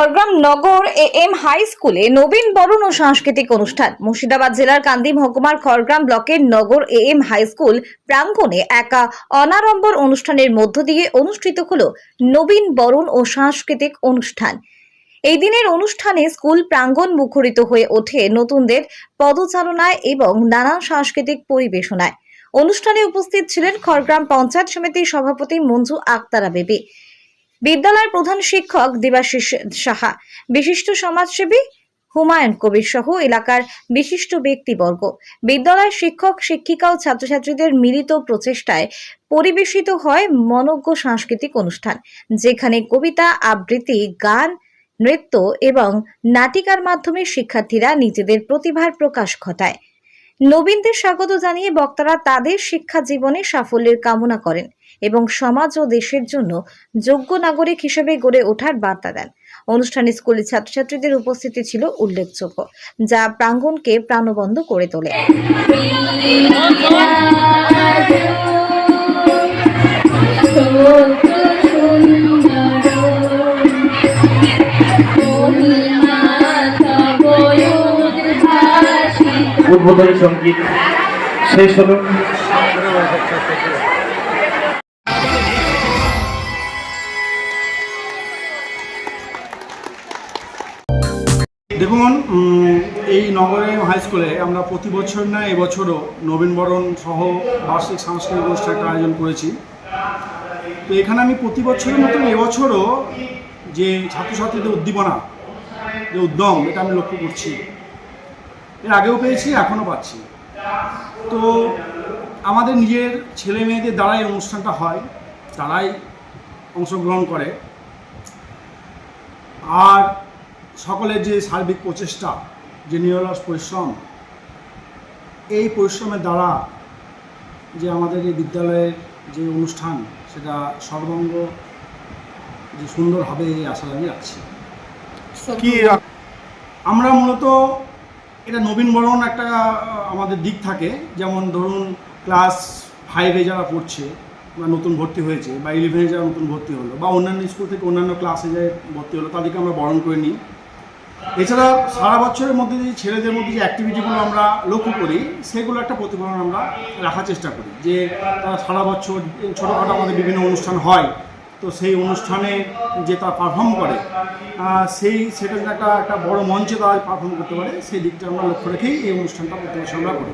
Khargram Nagar A M high স্কুলে নবীন বরণ ও সাংস্কৃতিক অনুষ্ঠান। মুর্শিদাবাদ জেলার কান্দি মহকুমার খড়গ্রাম ব্লকের Nagar A M high school প্রাঙ্গণে একা অনারম্বর অনুষ্ঠানের মধ্য দিয়ে অনুষ্ঠিত হল নবীন বরণ ও সাংস্কৃতিক অনুষ্ঠান। এই দিনের অনুষ্ঠানে স্কুল প্রাঙ্গণ মুখরিত হয়ে ওঠে নতুনদের পদচারণায় এবং নানান সাংস্কৃতিক পরিবেশনায়। অনুষ্ঠানে উপস্থিত ছিলেন খড়গ্রাম পঞ্চায়েত সমিতির সভাপতি মঞ্জু আক্তারা বেবি। বিদ্যালয়ের প্রধান শিক্ষক দেবাশিস সাহা, বিশিষ্ট সমাজসেবী হুমায়ুন কবির সহ এলাকার বিশিষ্ট ব্যক্তিবর্গ। বিদ্যালয়ের শিক্ষক, শিক্ষিকা ও ছাত্রছাত্রীদের মিলিত প্রচেষ্টায় পরিবেশিত হয় মনজ্ঞ সাংস্কৃতিক অনুষ্ঠান, যেখানে কবিতা, আবৃত্তি, গান, নৃত্য এবং নাটিকার মাধ্যমে শিক্ষার্থীরা নিজেদের প্রতিভার প্রকাশ ঘটায়। নবীনদের স্বাগত জানিয়ে বক্তারা তাদের শিক্ষা জীবনে সাফল্যের কামনা করেন এবং সমাজ ও দেশের জন্য যোগ্য নাগরিক হিসেবে গড়ে ওঠার বার্তা দেন। অনুষ্ঠানে স্কুলের ছাত্রছাত্রীদের উপস্থিতি ছিল উল্লেখযোগ্য, যা প্রাঙ্গণকে প্রাণবন্ধ করে তোলে। উদ্বোধনী সংগীত শেষ হলো। দেখুন এই নগরে হাই স্কুলে আমরা প্রতি বছর না, এবছরও নবীনবরণ সহ বার্ষিক সাংস্কৃতিক অনুষ্ঠানটা আয়োজন করেছি। তো এখানে আমি প্রতি বছরের মতন এবছরও যে ছাত্রছাত্রীদের উদ্দীপনা, যে উদ্যম, এটা আমি লক্ষ্য করছি। এর আগেও পেয়েছি এখনও পাচ্ছি। তো আমাদের নিজের ছেলে মেয়েদের দ্বারাই অনুষ্ঠানটা হয় তারাই অংশগ্রহণ করে। আর সকলের যে সার্বিক প্রচেষ্টা যে নিরলস পরিশ্রম এই পরিশ্রমের দ্বারা যে আমাদের এই বিদ্যালয়ের যে অনুষ্ঠান সেটা সর্বাঙ্গ যে সুন্দর হবে এই আশা আমি রাখছি। কি আমরা মূলত এটা নবীনবরণ একটা আমাদের দিক থাকে। যেমন ধরুন ক্লাস ফাইভে যারা পড়ছে বা নতুন ভর্তি হয়েছে বা ইলেভেনে যারা নতুন ভর্তি হলো বা অন্যান্য স্কুল থেকে অন্যান্য ক্লাসে যায় ভর্তি হলো, তাদেরকে আমরা বরণ করে নিই। এছাড়া সারা বছরের মধ্যে যে ছেলেদের মধ্যে যে অ্যাক্টিভিটিগুলো আমরা লক্ষ্য করি, সেগুলো একটা প্রতিফলন আমরা রাখার চেষ্টা করি। যে তারা সারা বছর ছোটোখাটো আমাদের বিভিন্ন অনুষ্ঠান হয় তো সেই অনুষ্ঠানে যে তারা পারফর্ম করে সেই সেটা একটা একটা বড় মঞ্চে তারা পারফর্ম করতে পারে, সেই দিকটা আমরা লক্ষ্য রেখেই এই অনুষ্ঠানটা প্রতি বছর আমরা করি।